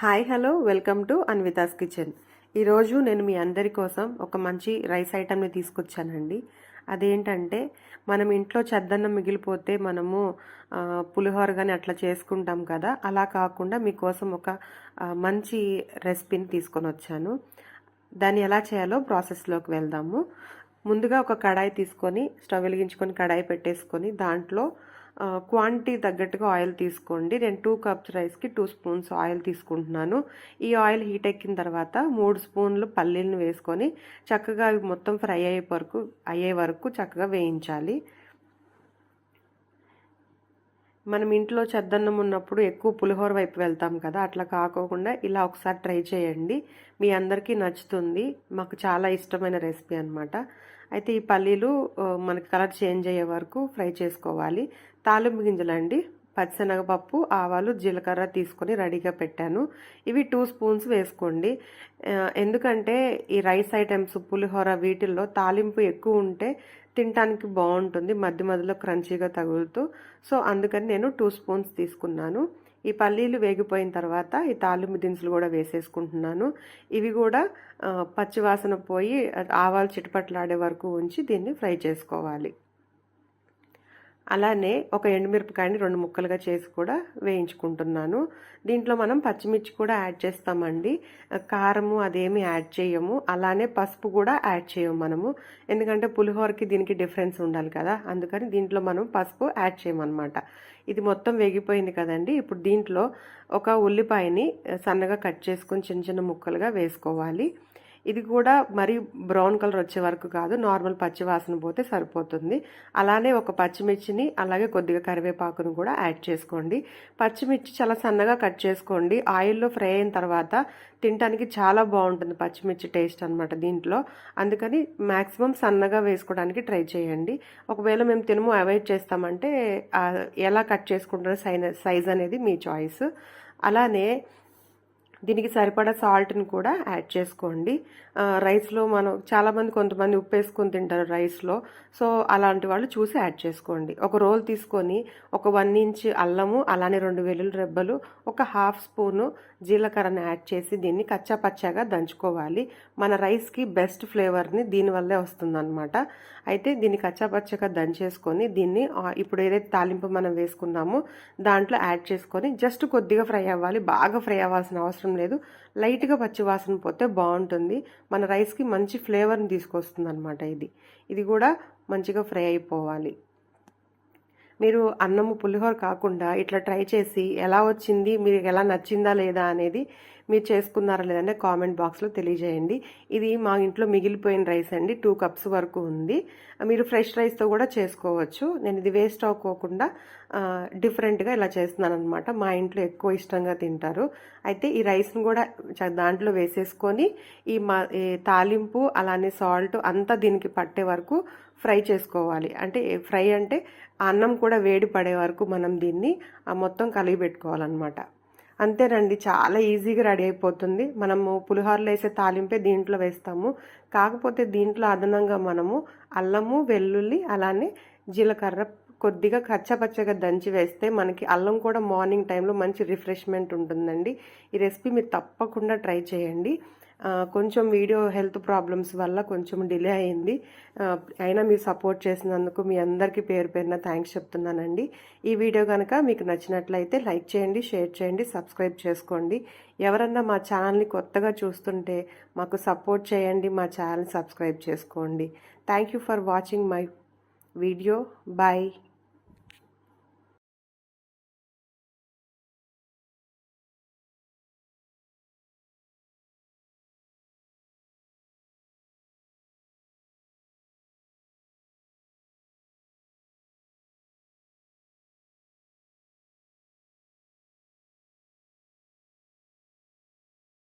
Hi hello welcome to Anvita's kitchen. ఈరోజు నేను మీ అందరి కోసం ఒక మంచి రైస్ ఐటమ్ని తీసుకొచ్చానండి. అదేంటంటే మనం ఇంట్లో చెద్దన్నం మిగిలిపోతే మనము పులిహోర కానీ అట్లా చేసుకుంటాం కదా. అలా కాకుండా మీకోసం ఒక మంచి రెసిపీని తీసుకొని వచ్చాను. దాన్ని ఎలా చేయాలో ప్రాసెస్లోకి వెళ్దాము. ముందుగా ఒక కడాయి తీసుకొని స్టవ్ వెలిగించుకొని కడాయి పెట్టేసుకొని దాంట్లో క్వాంటిటీ తగ్గట్టుగా ఆయిల్ తీసుకోండి. నేను టూ కప్స్ రైస్కి టూ స్పూన్స్ ఆయిల్ తీసుకుంటున్నాను. ఈ ఆయిల్ హీట్ ఎక్కిన తర్వాత మూడు స్పూన్లు పల్లీలను వేసుకొని చక్కగా అవి మొత్తం ఫ్రై అయ్యే వరకు అయ్యే వరకు చక్కగా వేయించాలి. మనం ఇంట్లో చెద్దన్నం ఉన్నప్పుడు ఎక్కువ పులిహోర వైపు వెళ్తాం కదా అట్లా కాకోకుండా ఇలా ఒకసారి ట్రై చేయండి. మీ అందరికీ నచ్చుతుంది. మాకు చాలా ఇష్టమైన రెసిపీ అనమాట అయితే ఈ పల్లీలు మనకి కలర్ చేంజ్ అయ్యే వరకు ఫ్రై చేసుకోవాలి. తాలింపు గింజలు అండి. పచ్చిశనగపప్పు ఆవాలు జీలకర్ర తీసుకొని రెడీగా పెట్టాను. ఇవి టూ స్పూన్స్ వేసుకోండి. ఎందుకంటే ఈ రైస్ ఐటమ్స్ పులిహోర వీటిల్లో తాలింపు ఎక్కువ ఉంటే తినటానికి బాగుంటుంది మధ్య మధ్యలో క్రంచీగా తగులుతూ. సో అందుకని నేను టూ స్పూన్స్ తీసుకున్నాను. ఈ పల్లీలు వేగిపోయిన తర్వాత ఈ తాలింపు దినుసులు కూడా వేసేసుకుంటున్నాను. ఇవి కూడా పచ్చివాసన పోయి ఆవాలు చిటపట్లాడే వరకు ఉంచి దీన్ని ఫ్రై చేసుకోవాలి. అలానే ఒక ఎండుమిరపకాయని రెండు ముక్కలుగా చేసి కూడా వేయించుకుంటున్నాను. దీంట్లో మనం పచ్చిమిర్చి కూడా యాడ్ చేస్తామండి. కారము అదేమి యాడ్ చేయము. అలానే పసుపు కూడా యాడ్ చేయము మనము. ఎందుకంటే పులిహోరకి దీనికి డిఫరెన్స్ ఉండాలి కదా. అందుకని దీంట్లో మనం పసుపు యాడ్ చేయమన్నమాట. ఇది మొత్తం వేగిపోయింది కదండి. ఇప్పుడు దీంట్లో ఒక ఉల్లిపాయని సన్నగా కట్ చేసుకుని చిన్న చిన్న ముక్కలుగా వేసుకోవాలి. ఇది కూడా మరి బ్రౌన్ కలర్ వచ్చే వరకు కాదు నార్మల్ పచ్చి వాసన పోతే సరిపోతుంది. అలానే ఒక పచ్చిమిర్చిని అలాగే కొద్దిగా కరివేపాకును కూడా యాడ్ చేసుకోండి. పచ్చిమిర్చి చాలా సన్నగా కట్ చేసుకోండి. ఆయిల్లో ఫ్రై అయిన తర్వాత తినడానికి చాలా బాగుంటుంది పచ్చిమిర్చి టేస్ట్ అనమాట దీంట్లో. అందుకని మ్యాక్సిమం సన్నగా వేసుకోవడానికి ట్రై చేయండి. ఒకవేళ మేము తినము అవాయిడ్ చేస్తామంటే ఎలా కట్ చేసుకుంటారో సైజ్ అనేది మీ చాయిస్. అలానే దీనికి సరిపడా సాల్ట్ని కూడా యాడ్ చేసుకోండి. రైస్లో మనం చాలామంది కొంతమంది ఉప్పు వేసుకొని తింటారు రైస్లో. సో అలాంటి వాళ్ళు చూసి యాడ్ చేసుకోండి. ఒక రోల్ తీసుకొని ఒక వన్ ఇంచ్ అల్లము అలానే రెండు వెల్లుల్లి రెబ్బలు ఒక హాఫ్ స్పూను జీలకర్రని యాడ్ చేసి దీన్ని కచ్చా పచ్చాగా దంచుకోవాలి. మన రైస్కి బెస్ట్ ఫ్లేవర్ని దీనివల్లే వస్తుందన్నమాట. అయితే దీన్ని కచ్చా పచ్చగా దంచేసుకొని దీన్ని ఇప్పుడు ఏదైతే తాలింపు మనం వేసుకున్నామో దాంట్లో యాడ్ చేసుకొని జస్ట్ కొద్దిగా ఫ్రై అవ్వాలి. బాగా ఫ్రై అవ్వాల్సిన అవసరం లేదు. లైట్గా పచ్చి వాసన పోతే బాగుంటుంది. మన రైస్కి మంచి ఫ్లేవర్ని తీసుకొస్తుంది అనమాట ఇది. ఇది కూడా మంచిగా ఫ్రై అయిపోవాలి. మీరు అన్నము పులిహోర కాకుండా ఇట్లా ట్రై చేసి ఎలా వచ్చింది మీకు ఎలా నచ్చిందా లేదా అనేది మీరు చేసుకున్నారా లేదంటే కామెంట్ బాక్స్లో తెలియజేయండి. ఇది మా ఇంట్లో మిగిలిపోయిన రైస్ అండి. టూ కప్స్ వరకు ఉంది. మీరు ఫ్రెష్ రైస్తో కూడా చేసుకోవచ్చు. నేను ఇది వేస్ట్ అవ్వకోకుండా డిఫరెంట్గా ఇలా చేస్తున్నాను అనమాట మా ఇంట్లో ఎక్కువ ఇష్టంగా తింటారు. అయితే ఈ రైస్ని కూడా చ- దాంట్లో వేసేసుకొని ఈ మా ఈ తాలింపు అలానే సాల్ట్ అంతా దీనికి పట్టే వరకు ఫ్రై చేసుకోవాలి. అంటే ఫ్రై అంటే అన్నం కూడా వేడి పడే వరకు మనం దీన్ని ఆ మొత్తం కలిగి పెట్టుకోవాలన్నమాట. అంతేనండి చాలా ఈజీగా రెడీ అయిపోతుంది. మనము పులిహోరలో వేసే తాలింపే దీంట్లో వేస్తాము. కాకపోతే దీంట్లో అదనంగా మనము అల్లము వెల్లుల్లి అలానే జీలకర్ర కొద్దిగా కచ్చపచ్చగా దంచి వేస్తే మనకి అల్లం కూడా మార్నింగ్ టైంలో మంచి రిఫ్రెష్మెంట్ ఉంటుందండి. ఈ రెసిపీ మీరు తప్పకుండా ట్రై చేయండి. కొంచెం వీడియో హెల్త్ ప్రాబ్లమ్స్ వల్ల కొంచెం డిలే అయింది. అయినా మీరు సపోర్ట్ చేసినందుకు మీ అందరికీ పేరు పేరున థ్యాంక్స్ చెప్తున్నానండి. ఈ వీడియో కనుక మీకు నచ్చినట్లయితే లైక్ చేయండి షేర్ చేయండి సబ్స్క్రైబ్ చేసుకోండి. ఎవరన్నా మా ఛానల్ని కొత్తగా చూస్తుంటే మాకు సపోర్ట్ చేయండి మా ఛానల్ సబ్స్క్రైబ్ చేసుకోండి. Thank you for watching my video. Bye.